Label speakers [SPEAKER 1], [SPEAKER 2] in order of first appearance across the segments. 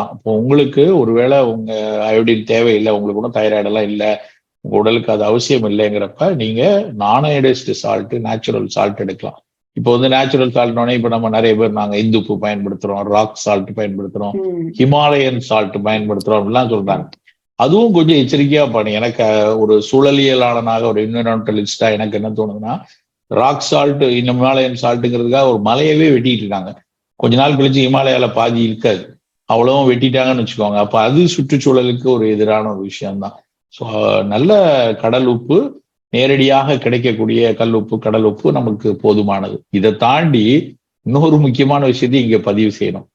[SPEAKER 1] இப்போ உங்களுக்கு ஒருவேளை உங்க அயோடின் தேவையில்லை உங்களுக்கு ஒன்றும் தைராய்டு எல்லாம் இல்லை உங்க உடலுக்கு அது அவசியம் இல்லைங்கிறப்ப நீங்க நான் அயோடைஸ்டு சால்ட் நேச்சுரல் சால்ட் எடுக்கலாம். இப்போ வந்து நேச்சுரல் சால்ட்னோடனே இப்போ நம்ம நிறைய பேர் நாங்க இந்துப்பு பயன்படுத்துறோம் ராக் சால்ட் பயன்படுத்துறோம். ஹிமாலயன் சால்ட் பயன்படுத்துறோம் அப்படிலாம் சொல்றாங்க. அதுவும் கொஞ்சம் எச்சரிக்கையா பண்ணு எனக்கு ஒரு சூழலியலாளனாக ஒரு இன்வென்டலிஸ்டா எனக்கு என்ன தோணுதுன்னா ராக் சால்ட் இந்த ஹிமாலயன் சால்ட்டுங்கிறதுக்காக ஒரு மலையவே வெட்டிட்டு இருக்காங்க. கொஞ்ச நாள் கழிச்சு ஹிமாலயால பாதி இருக்காது. அவ்வளவும் வெட்டிட்டாங்கன்னு வச்சுக்கோங்க. அப்ப அது சுற்றுச்சூழலுக்கு ஒரு எதிரான ஒரு விஷயம்தான். ஸோ நல்ல கடல் உப்பு நேரடியாக கிடைக்கக்கூடிய கல் உப்பு கடல் உப்பு நமக்கு போதுமானது. இதை தாண்டி இன்னொரு முக்கியமான விஷயத்தை இங்க பதிவு செய்யணும்.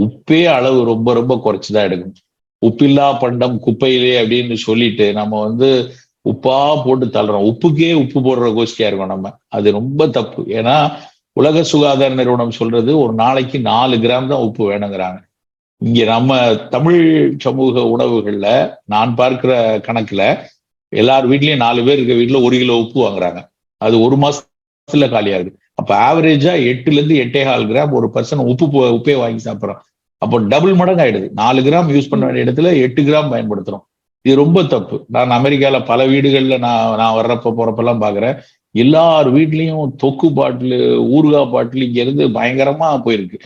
[SPEAKER 1] உப்பே அளவு ரொம்ப ரொம்ப குறைச்சுதான் எடுக்கணும். உப்பில்லா பண்டம் குப்பையிலே அப்படின்னு சொல்லிட்டு நம்ம வந்து உப்பா போட்டு தள்ளுறோம். உப்புக்கே உப்பு போடுற கோஷ்டியா இருக்கோம் நம்ம. அது ரொம்ப தப்பு. ஏன்னா உலக சுகாதார நிறுவனம் சொல்றது ஒரு நாளைக்கு நாலு கிராம் தான் உப்பு வேணுங்கிறாங்க. இங்க நம்ம தமிழ் சமூக உணவுகள்ல நான் பார்க்கிற கணக்குல எல்லார் வீட்லயும் நாலு பேர் இருக்க வீட்டுல ஒரு கிலோ உப்பு வாங்குறாங்க. அது ஒரு மாசத்துல காலியாகுது. அப்ப ஆவரேஜா எட்டுல இருந்து எட்டே கால் கிராம் ஒரு பர்சன் உப்பு உப்பே வாங்கி சாப்பிட்றோம் அப்போ டபுள் மடங்கு ஆயிடுது நாலு கிராம் யூஸ் பண்ண வேண்டிய இடத்துல எட்டு கிராம் பயன்படுத்துறோம். இது ரொம்ப தப்பு. நான் அமெரிக்கால பல வீடுகள்ல நான் நான் வர்றப்ப போறப்பெல்லாம் பாக்குறேன். எல்லார் வீட்லயும் தொக்கு பாட்டில் ஊறுகாய் பாட்டில் இங்க இருந்து பயங்கரமா போயிருக்கு.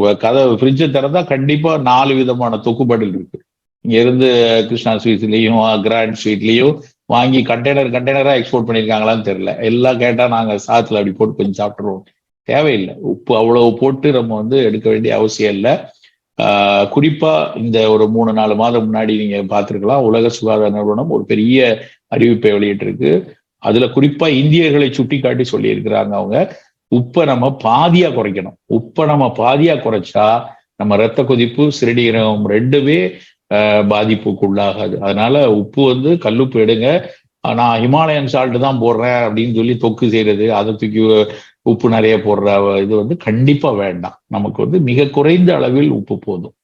[SPEAKER 1] கதை ஃப்ரிட்ஜை திறந்தா கண்டிப்பா நாலு விதமான தொக்கு இருக்கு. இங்க இருந்து கிருஷ்ணா ஸ்வீட்ஸ்லயும் கிராண்ட் ஸ்வீட்லயும் வாங்கி கண்டெய்னர் கண்டெய்னரா எக்ஸ்போர்ட் பண்ணிருக்காங்களான்னு தெரியல. எல்லாம் கேட்டா நாங்க சாத்துல அப்படி போட்டு கொஞ்சம் சாப்பிட்டுருவோம். தேவையில்லை. உப்பு அவ்வளவு போட்டு நம்ம வந்து எடுக்க வேண்டிய அவசியம் இல்லை. ஆஹ் குறிப்பா இந்த ஒரு மூணு நாலு மாதம் முன்னாடி நீங்க பார்த்துருக்கலாம் உலக சுகாதார நிறுவனம் ஒரு பெரிய அறிவிப்பை வெளியிட்டிருக்கு. அதுல குறிப்பா இந்தியர்களை சுட்டி காட்டி சொல்லியிருக்கிறாங்க அவங்க. உப்பை நம்ம பாதியா குறைக்கணும். உப்பை நம்ம பாதியா குறைச்சா நம்ம ரத்த கொதிப்பு சிறுநீரகம் ரெண்டுமே ஆஹ் பாதிப்புக்கு உள்ளாகாது. அதனால உப்பு வந்து கல்லுப்பு எடுங்க. நான் ஹிமாலயன் சால்ட் தான் போடுறேன் அப்படின்னு சொல்லி தொக்கு செய்யறது அதை தூக்கி உப்பு நிறைய போடுற இது வந்து கண்டிப்பா வேண்டாம். நமக்கு வந்து மிக குறைந்த அளவில் உப்பு போதும்.